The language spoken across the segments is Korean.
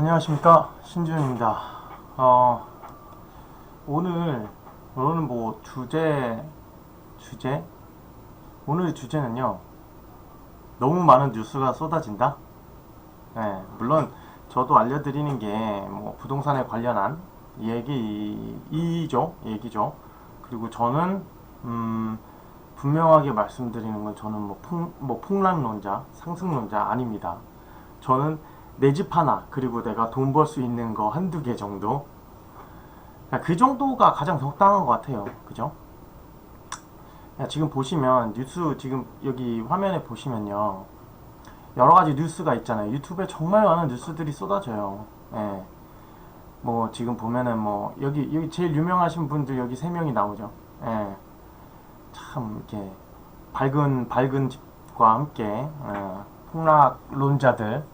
안녕하십니까 신지훈입니다. 어, 오늘 오늘은 뭐 주제 주제 오늘 주제는요 너무 많은 뉴스가 쏟아진다. 네, 물론 저도 알려드리는 게 뭐 부동산에 관련한 얘기이죠 얘기죠. 그리고 저는 음, 분명하게 말씀드리는 건 저는 뭐, 풍, 뭐 폭락론자 상승론자 아닙니다. 저는 내 집 하나 그리고 내가 돈 벌 수 있는 거 한두 개 정도 야, 그 정도가 가장 적당한 것 같아요 그죠? 야, 지금 보시면 뉴스 지금 여기 화면에 보시면요 여러 가지 뉴스가 있잖아요 유튜브에 정말 많은 뉴스들이 쏟아져요 예. 뭐 지금 보면은 뭐 여기 여기 제일 유명하신 분들 여기 세 명이 나오죠 예. 참 이렇게 밝은 밝은 집과 함께 예. 폭락론자들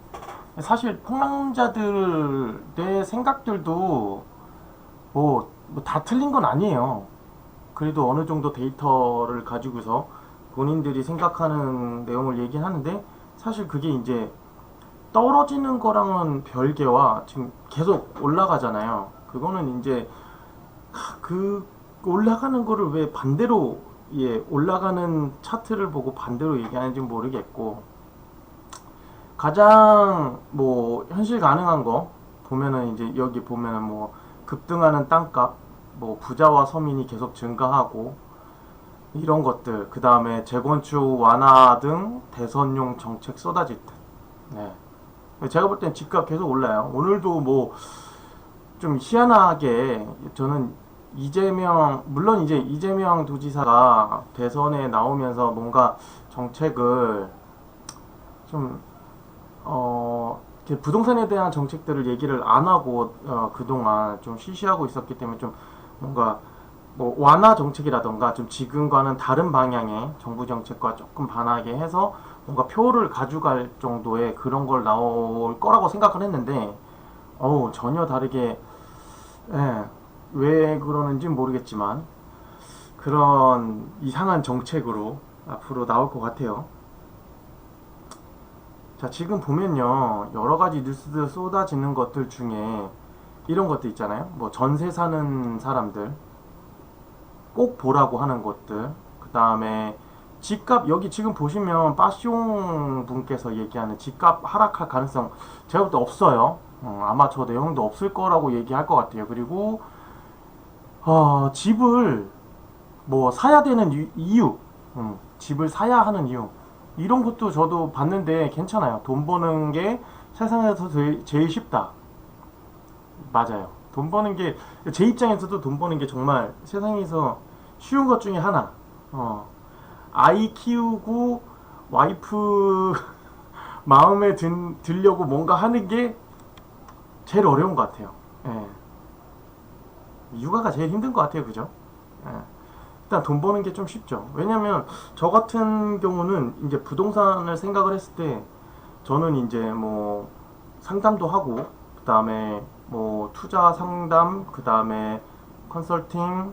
사실 폭락자들의 생각들도 뭐 다 틀린 건 아니에요. 그래도 어느 정도 데이터를 가지고서 본인들이 생각하는 내용을 얘기하는데 사실 그게 이제 떨어지는 거랑은 별개와 지금 계속 올라가잖아요. 그거는 이제 하, 그 올라가는 거를 왜 반대로 예 올라가는 차트를 보고 반대로 얘기하는지 모르겠고 가장 뭐 현실 가능한 거 보면은 이제 여기 보면은 뭐 급등하는 땅값, 뭐 부자와 서민이 계속 증가하고 이런 것들, 그 다음에 재건축 완화 등 대선용 정책 쏟아질 듯. 네. 제가 볼 땐 집값 계속 올라요. 오늘도 뭐 좀 희한하게 저는 이재명 물론 이제 이재명 도지사가 대선에 나오면서 뭔가 정책을 좀 어, 부동산에 대한 정책들을 얘기를 안 하고 어, 그동안 좀 쉬쉬하고 있었기 때문에 좀 뭔가 뭐 완화 정책이라던가 좀 지금과는 다른 방향의 정부 정책과 조금 반하게 해서 뭔가 표를 가져갈 정도의 그런 걸 나올 거라고 생각을 했는데 어우 전혀 다르게 예, 왜 그러는지 모르겠지만 그런 이상한 정책으로 앞으로 나올 것 같아요. 자, 지금 보면요. 여러 가지 뉴스들 쏟아지는 것들 중에 이런 것도 있잖아요. 뭐 전세 사는 사람들 꼭 보라고 하는 것들. 그 다음에 집값 여기 지금 보시면 빠숑 분께서 얘기하는 집값 하락할 가능성 제가 볼 때 없어요. 어, 아마 저 내용도 없을 거라고 얘기할 것 같아요. 그리고 어, 집을 뭐 사야 되는 유- 이유, 음, 집을 사야 하는 이유 이런 것도 저도 봤는데 괜찮아요. 돈 버는 게 세상에서 제일, 쉽다. 맞아요. 돈 버는 게 제 입장에서도 돈 버는 게 정말 세상에서 쉬운 것 중에 하나. 어, 아이 키우고 와이프 마음에 든, 들려고 뭔가 하는 게 제일 어려운 것 같아요. 예. 육아가 제일 힘든 것 같아요. 그죠? 예. 일단 돈 버는 게 좀 쉽죠. 왜냐면 저 같은 경우는 이제 부동산을 생각을 했을 때 저는 이제 뭐 상담도 하고 그 다음에 뭐 투자 상담 그 다음에 컨설팅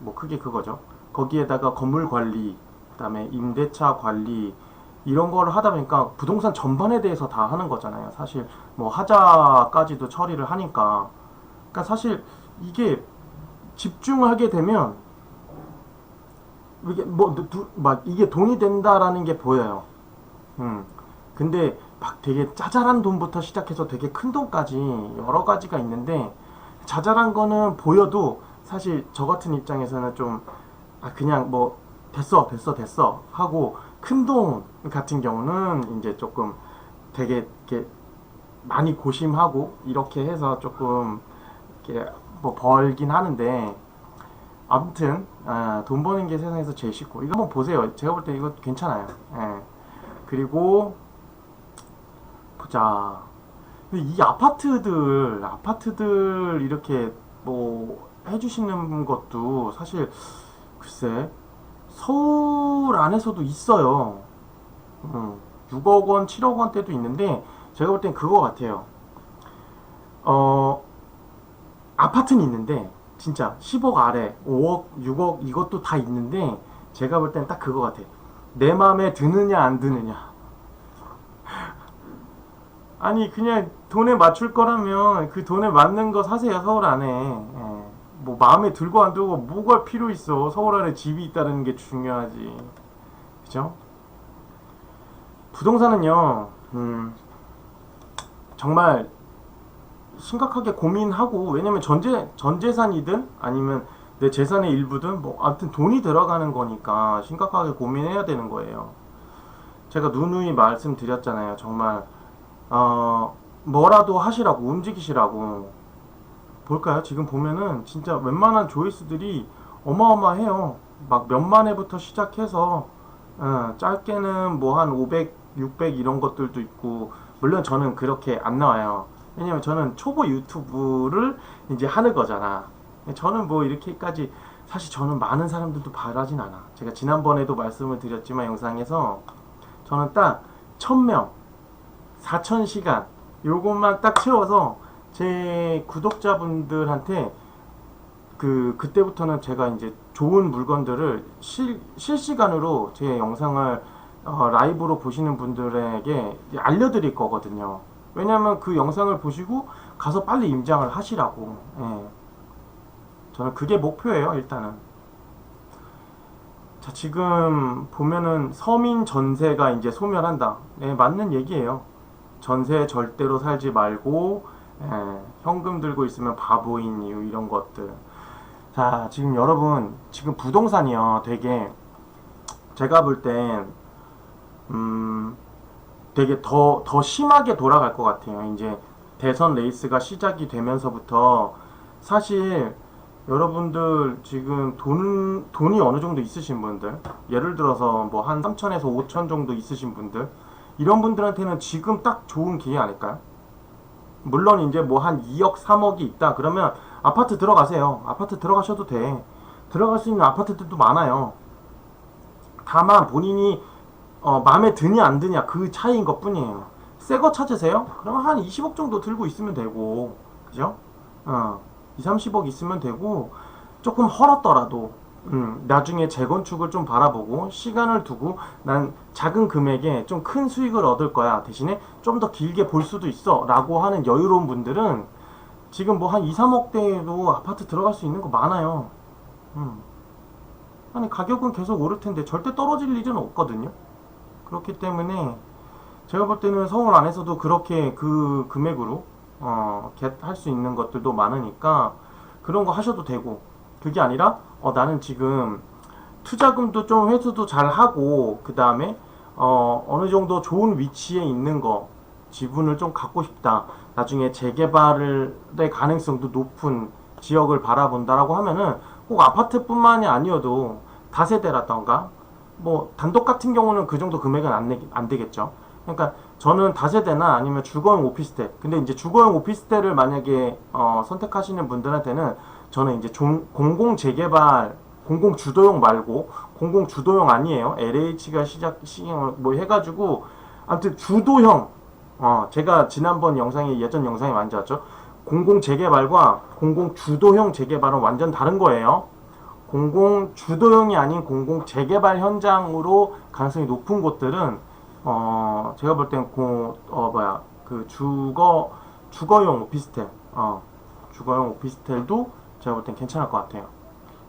뭐 크게 그거죠. 거기에다가 건물 관리 그 다음에 임대차 관리 이런 거를 하다 보니까 부동산 전반에 대해서 다 하는 거잖아요. 사실 뭐 하자까지도 처리를 하니까 그러니까 사실 이게 집중하게 되면 이게 뭐막 이게 돈이 된다라는 게 보여요. 음. 근데 막 되게 짜잘한 돈부터 시작해서 되게 큰 돈까지 여러 가지가 있는데 자잘한 거는 보여도 사실 저 같은 입장에서는 좀 아 그냥 뭐 됐어 됐어 됐어 하고 큰 돈 같은 경우는 이제 조금 되게 이렇게 많이 고심하고 이렇게 해서 조금 이렇게 뭐 벌긴 하는데 아무튼 아, 돈 버는 게 세상에서 제일 쉽고 이거 한번 보세요. 제가 볼 때 이거 괜찮아요. 예. 그리고 보자. 이 아파트들 아파트들 이렇게 뭐 해주시는 것도 사실 글쎄 서울 안에서도 있어요. 음, 6억 원, 7억 원대도 있는데 제가 볼 땐 그거 같아요. 어 아파트는 있는데 진짜 10억 아래 5억 6억 이것도 다 있는데 제가 볼땐딱 그거 같아 내 마음에 드느냐 안 드느냐. 아니 그냥 돈에 맞출 거라면 그 돈에 맞는 거 사세요 서울 안에. 예. 뭐 마음에 들고 안 들고 뭐가 필요 있어. 서울 안에 집이 있다는 게 중요하지. 그죠? 부동산은요 음, 정말 심각하게 고민하고 왜냐면 전재 전재산이든 아니면 내 재산의 일부든 뭐 아무튼 돈이 들어가는 거니까 심각하게 고민해야 되는 거예요. 제가 누누이 말씀드렸잖아요. 정말 어 뭐라도 하시라고 움직이시라고 볼까요? 지금 보면은 진짜 웬만한 조회수들이 어마어마해요. 막 몇만 회부터 시작해서 어, 짧게는 뭐 한 500, 600 이런 것들도 있고 물론 저는 그렇게 안 나와요. 왜냐면 저는 초보 유튜브를 이제 하는 거잖아. 저는 뭐 이렇게까지 사실 저는 많은 사람들도 바라진 않아. 제가 지난번에도 말씀을 드렸지만 영상에서 저는 딱 1000명, 4000시간 요것만 딱 채워서 제 구독자분들한테 그 그때부터는 제가 이제 좋은 물건들을 실, 실시간으로 제 영상을 어, 라이브로 보시는 분들에게 알려드릴 거거든요. 왜냐면 그 영상을 보시고 가서 빨리 임장을 하시라고. 예. 저는 그게 목표예요, 일단은. 자, 지금 보면은 서민 전세가 이제 소멸한다. 네, 맞는 얘기예요. 전세 절대로 살지 말고, 예, 현금 들고 있으면 바보인 이유, 이런 것들. 자, 지금 여러분, 지금 부동산이요, 되게, 제가 볼 땐, 음, 되게 더, 더 심하게 돌아갈 것 같아요. 이제 대선 레이스가 시작이 되면서부터 사실 여러분들 지금 돈, 돈이 어느 정도 있으신 분들, 예를 들어서 뭐 한 3천에서 5천 정도 있으신 분들, 이런 분들한테는 지금 딱 좋은 기회 아닐까요? 물론 이제 뭐 한 2억, 3억이 있다. 그러면 아파트 들어가세요. 아파트 들어가셔도 돼. 들어갈 수 있는 아파트들도 많아요. 다만 본인이 어, 마음에 드냐 안 드냐 그 차이인 것 뿐이에요. 새 거 찾으세요? 그러면 한 20억 정도 들고 있으면 되고, 그죠? 어, 2, 30억 있으면 되고, 조금 헐었더라도, 음, 나중에 재건축을 좀 바라보고, 시간을 두고, 난 작은 금액에 좀 큰 수익을 얻을 거야. 대신에 좀 더 길게 볼 수도 있어. 라고 하는 여유로운 분들은, 지금 뭐 한 2, 3억대에도 아파트 들어갈 수 있는 거 많아요. 음. 아니, 가격은 계속 오를 텐데, 절대 떨어질 일은 없거든요. 그렇기 때문에 제가 볼 때는 서울 안에서도 그렇게 그 금액으로 어, 할수 있는 것들도 많으니까 그런 거 하셔도 되고 그게 아니라 어, 나는 지금 투자금도 좀 회수도 잘 하고 그 다음에 어, 어느 정도 좋은 위치에 있는 거 지분을 좀 갖고 싶다. 나중에 재개발의 가능성도 높은 지역을 바라본다라고 하면은 꼭 아파트뿐만이 아니어도 다세대라던가 뭐 단독 같은 경우는 그 정도 금액은 안, 내, 안 되겠죠. 그러니까 저는 다세대나 아니면 주거용 오피스텔. 근데 이제 주거용 오피스텔을 만약에 어, 선택하시는 분들한테는 저는 이제 종, 공공 재개발, 공공 주도용 말고 공공 주도용 아니에요. LH가 시작 시행을 뭐 해가지고 아무튼 주도형. 어, 제가 지난번 영상에 예전 영상에 만졌죠. 공공 재개발과 공공 주도형 재개발은 완전 다른 거예요. 공공 주도형이 아닌 공공 재개발 현장으로 가능성이 높은 곳들은 어 제가 볼땐고어 뭐야 그 주거 주거용 오피스텔 어 주거용 오피스텔도 제가 볼 땐 괜찮을 것 같아요.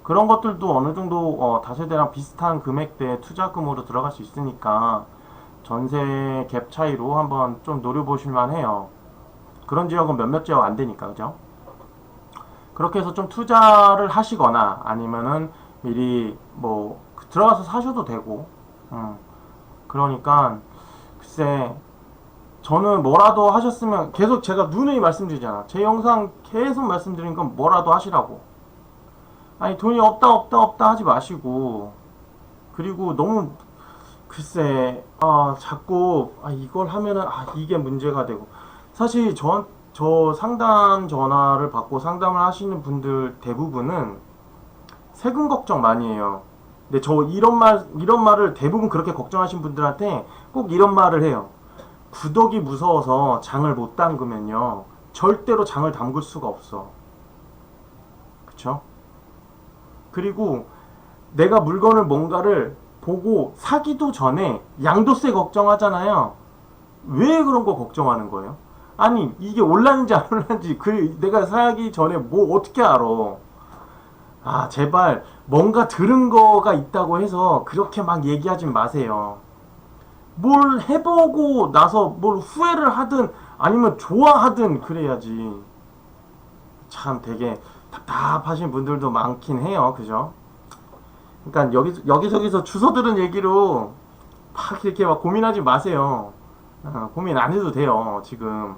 그런 것들도 어느 정도 어, 다세대랑 비슷한 금액대 투자금으로 들어갈 수 있으니까 전세 갭 차이로 한번 좀 노려보실만 해요. 그런 지역은 몇몇 지역 안 되니까 그죠? 그렇게 해서 좀 투자를 하시거나 아니면은 미리 뭐 들어가서 사셔도 되고 음. 그러니까 글쎄 저는 뭐라도 하셨으면 계속 제가 누누이 말씀드리잖아. 제 영상 계속 말씀드린 건 뭐라도 하시라고. 아니 돈이 없다 없다 없다 하지 마시고. 그리고 너무 글쎄 아 자꾸 아 이걸 하면은 아 이게 문제가 되고. 사실 저한 저 상담 전화를 받고 상담을 하시는 분들 대부분은 세금 걱정 많이 해요. 근데 저 이런 말 이런 말을 대부분 그렇게 걱정하신 분들한테 꼭 이런 말을 해요. 구덕이 무서워서 장을 못 담그면요. 절대로 장을 담글 수가 없어. 그쵸? 그리고 내가 물건을 뭔가를 보고 사기도 전에 양도세 걱정하잖아요. 왜 그런 거 걱정하는 거예요? 아니 이게 올랐는지 안 올랐는지 그 내가 사기 전에 뭐 어떻게 알아? 아 제발 뭔가 들은 거가 있다고 해서 그렇게 막 얘기하지 마세요. 뭘 해보고 나서 뭘 후회를 하든 아니면 좋아하든 그래야지. 참 되게 답답하신 분들도 많긴 해요. 그죠? 그러니까 여기 여기저기서 주워 들은 얘기로 막 이렇게 막 고민하지 마세요. 어, 고민 안 해도 돼요. 지금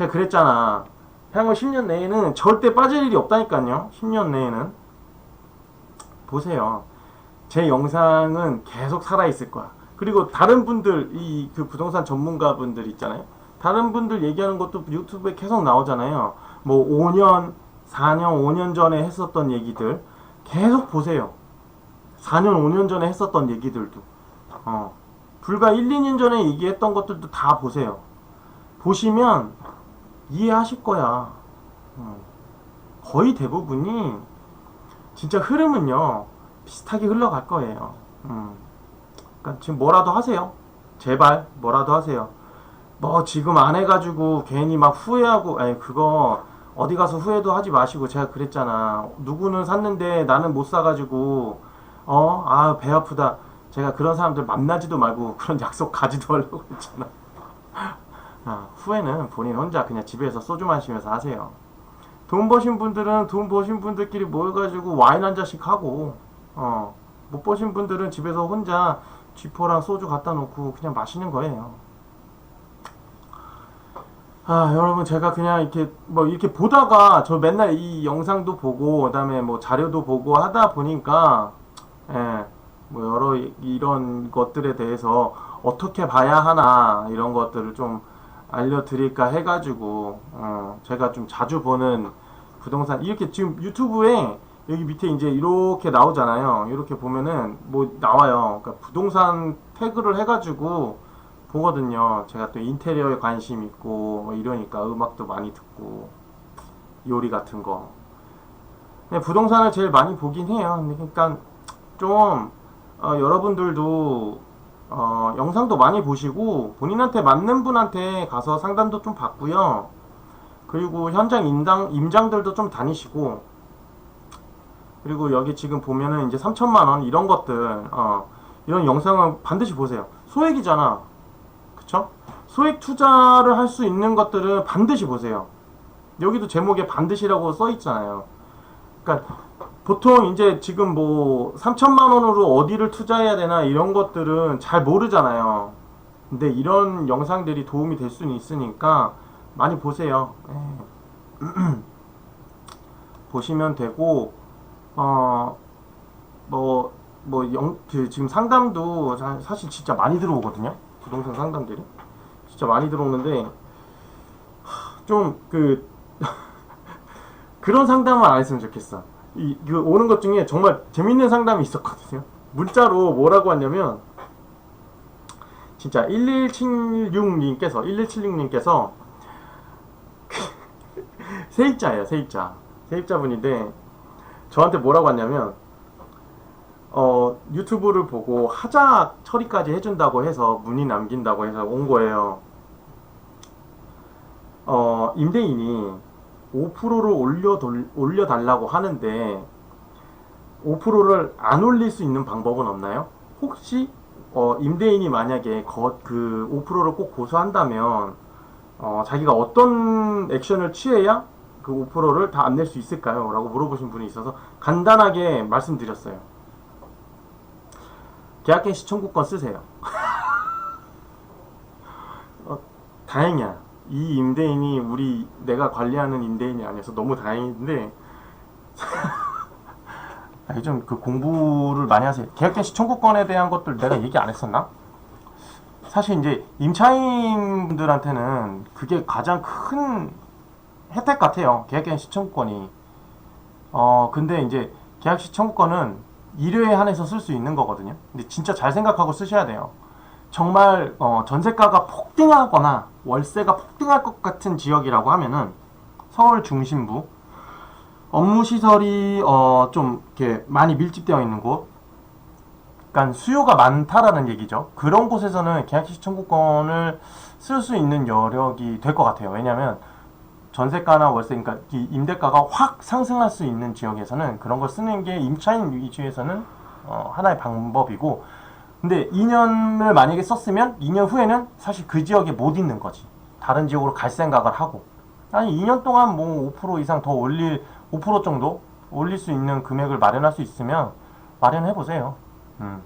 제가 그랬잖아. 향후 10년 내에는 절대 빠질 일이 없다니까요. 10년 내에는 보세요. 제 영상은 계속 살아 있을 거야. 그리고 다른 분들 이 그 부동산 전문가 분들 있잖아요. 다른 분들 얘기하는 것도 유튜브에 계속 나오잖아요. 뭐 5년, 4년, 5년 전에 했었던 얘기들 계속 보세요. 4년, 5년 전에 했었던 얘기들도. 어. 불과 1, 2년 전에 얘기했던 것들도 다 보세요. 보시면 이해하실 거야. 어. 거의 대부분이 진짜 흐름은요 비슷하게 흘러갈 거예요. 음. 그러니까 지금 뭐라도 하세요. 제발 뭐라도 하세요. 뭐 지금 안 해가지고 괜히 막 후회하고, 아니 그거 어디 가서 후회도 하지 마시고 제가 그랬잖아. 누구는 샀는데 나는 못 사가지고 어, 아 배 아프다. 제가 그런 사람들 만나지도 말고 그런 약속 가지도 말라고 했잖아. 아, 후회는 본인 혼자 그냥 집에서 소주 마시면서 하세요. 돈 버신 분들은 돈 버신 분들끼리 모여가지고 와인 한 잔씩 하고, 어, 못 버신 분들은 집에서 혼자 쥐포랑 소주 갖다 놓고 그냥 마시는 거예요. 아, 여러분, 제가 그냥 이렇게, 뭐, 이렇게 보다가, 저 맨날 이 영상도 보고, 그 다음에 뭐, 자료도 보고 하다 보니까, 예, 뭐, 여러 이- 이런 것들에 대해서 어떻게 봐야 하나, 이런 것들을 좀 알려드릴까 해가지고, 어, 제가 좀 자주 보는 부동산, 이렇게 지금 유튜브에 여기 밑에 이제 이렇게 나오잖아요. 이렇게 보면은 뭐 나와요. 그러니까 부동산 태그를 해가지고 보거든요. 제가 또 인테리어에 관심 있고 뭐 이러니까 음악도 많이 듣고 요리 같은 거. 근데 부동산을 제일 많이 보긴 해요. 그러니까 좀 어, 여러분들도 어, 영상도 많이 보시고 본인한테 맞는 분한테 가서 상담도 좀 받고요. 그리고 현장 임장 임장들도 좀 다니시고 그리고 여기 지금 보면은 이제 3천만 원 이런 것들 어, 이런 영상은 반드시 보세요. 소액이잖아. 그쵸? 소액 투자를 할 수 있는 것들은 반드시 보세요. 여기도 제목에 반드시라고 써 있잖아요. 그러니까 보통 이제 지금 뭐 3천만 원으로 어디를 투자해야 되나 이런 것들은 잘 모르잖아요. 근데 이런 영상들이 도움이 될 수는 있으니까 많이 보세요. 예. 보시면 되고 어, 뭐, 뭐, 영, 그, 지금 상담도 사- 사실 진짜 많이 들어오거든요? 부동산 상담들이. 진짜 많이 들어오는데, 하, 좀, 그, 그런 상담은 안 했으면 좋겠어. 이, 그, 오는 것 중에 정말 재밌는 상담이 있었거든요. 문자로 뭐라고 왔냐면, 진짜 1176님께서, 1176님께서, 세입자예요, 세입자. 세입자분인데, 저한테 뭐라고 왔냐면 어 유튜브를 보고 하자 처리까지 해준다고 해서 문의 남긴다고 해서 온 거예요. 어 임대인이 5%를 올려 올려달라고 하는데 5%를 안 올릴 수 있는 방법은 없나요? 혹시 어, 임대인이 만약에 거, 그 5%를 꼭 고수한다면 어, 자기가 어떤 액션을 취해야 그 5%를 다 안 낼 수 있을까요? 라고 물어보신 분이 있어서 간단하게 말씀드렸어요. 계약갱 시청구권 쓰세요. 어, 다행이야. 이 임대인이 우리 내가 관리하는 임대인이 아니어서 너무 다행인데 아니 좀 그 공부를 많이 하세요. 계약갱 시청구권에 대한 것들 내가 얘기 안 했었나? 사실 이제 임차인분들한테는 그게 가장 큰 혜택 같아요. 계약갱 시청구권이. 어, 근데 이제 계약 시 청구권은 1회에 한해서 쓸 수 있는 거거든요. 근데 진짜 잘 생각하고 쓰셔야 돼요. 정말 어, 전세가가 폭등하거나 월세가 폭등할 것 같은 지역이라고 하면은 서울 중심부 업무 시설이 어, 좀 이렇게 많이 밀집되어 있는 곳 그러니까 수요가 많다라는 얘기죠. 그런 곳에서는 계약시 청구권을 쓸 수 있는 여력이 될 것 같아요. 왜냐하면 전세가나 월세, 그러니까 이 임대가가 확 상승할 수 있는 지역에서는 그런 걸 쓰는 게 임차인 위주에서는 어, 하나의 방법이고, 근데 2년을 만약에 썼으면 2년 후에는 사실 그 지역에 못 있는 거지. 다른 지역으로 갈 생각을 하고. 아니 2년 동안 뭐 5% 이상 더 올릴 5% 정도 올릴 수 있는 금액을 마련할 수 있으면 마련해 보세요. 음.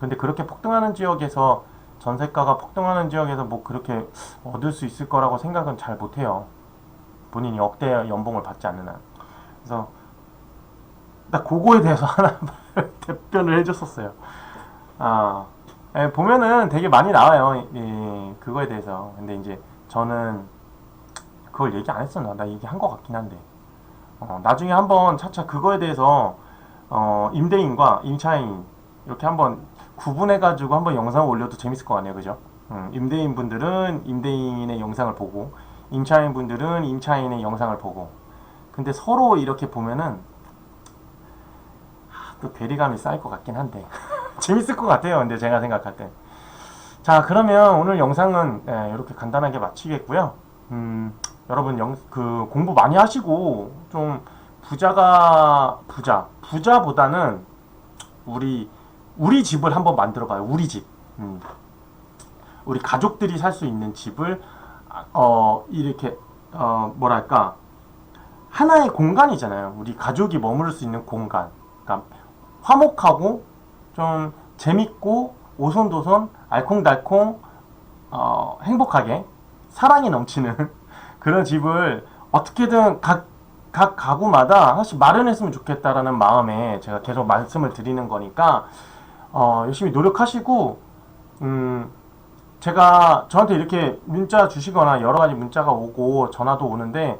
근데 그렇게 폭등하는 지역에서 전세가가 폭등하는 지역에서 뭐 그렇게 얻을 수 있을 거라고 생각은 잘 못해요. 본인이 억대 연봉을 받지 않는 한. 그래서 나 그거에 대해서 하나 답변을 해줬었어요. 아 예, 보면은 되게 많이 나와요. 예, 그거에 대해서. 근데 이제 저는 그걸 얘기 안 했었나? 나 얘기한 것 같긴 한데. 어, 나중에 한번 차차 그거에 대해서 어, 임대인과 임차인 이렇게 한번 구분해가지고 한번 영상을 올려도 재밌을 것 같네요. 그죠? 음, 임대인 분들은 임대인의 영상을 보고 임차인 분들은 임차인의 영상을 보고 근데 서로 이렇게 보면은 하, 또 괴리감이 쌓일 것 같긴 한데 재밌을 것 같아요. 근데 제가 생각할 때. 자, 그러면 오늘 영상은 예, 이렇게 간단하게 마치겠고요. 음, 여러분 영, 그 공부 많이 하시고 좀 부자가 부자 부자보다는 우리 우리 집을 한번 만들어 봐요. 우리 집. 음. 우리 가족들이 살 수 있는 집을 아, 어 이렇게 어 뭐랄까 하나의 공간이잖아요. 우리 가족이 머무를 수 있는 공간. 그러니까 화목하고 좀 재밌고 오손도손 알콩달콩 어, 행복하게 사랑이 넘치는 그런 집을 어떻게든 각, 각 가구마다 하나씩 마련했으면 좋겠다라는 마음에 제가 계속 말씀을 드리는 거니까 어, 열심히 노력하시고 음, 제가 저한테 이렇게 문자 주시거나 여러 가지 문자가 오고 전화도 오는데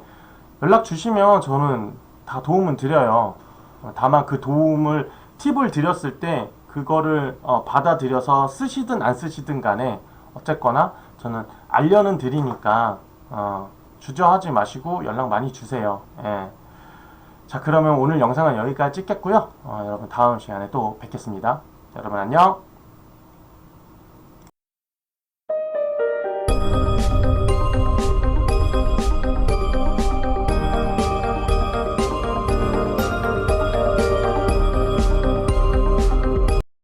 연락 주시면 저는 다 도움은 드려요. 어, 다만 그 도움을 팁을 드렸을 때 그거를 어, 받아들여서 쓰시든 안 쓰시든 간에 어쨌거나 저는 알려는 드리니까 어, 주저하지 마시고 연락 많이 주세요. 예. 자 그러면 오늘 영상은 여기까지 찍겠고요. 어, 여러분 다음 시간에 또 뵙겠습니다. 여러분 안녕.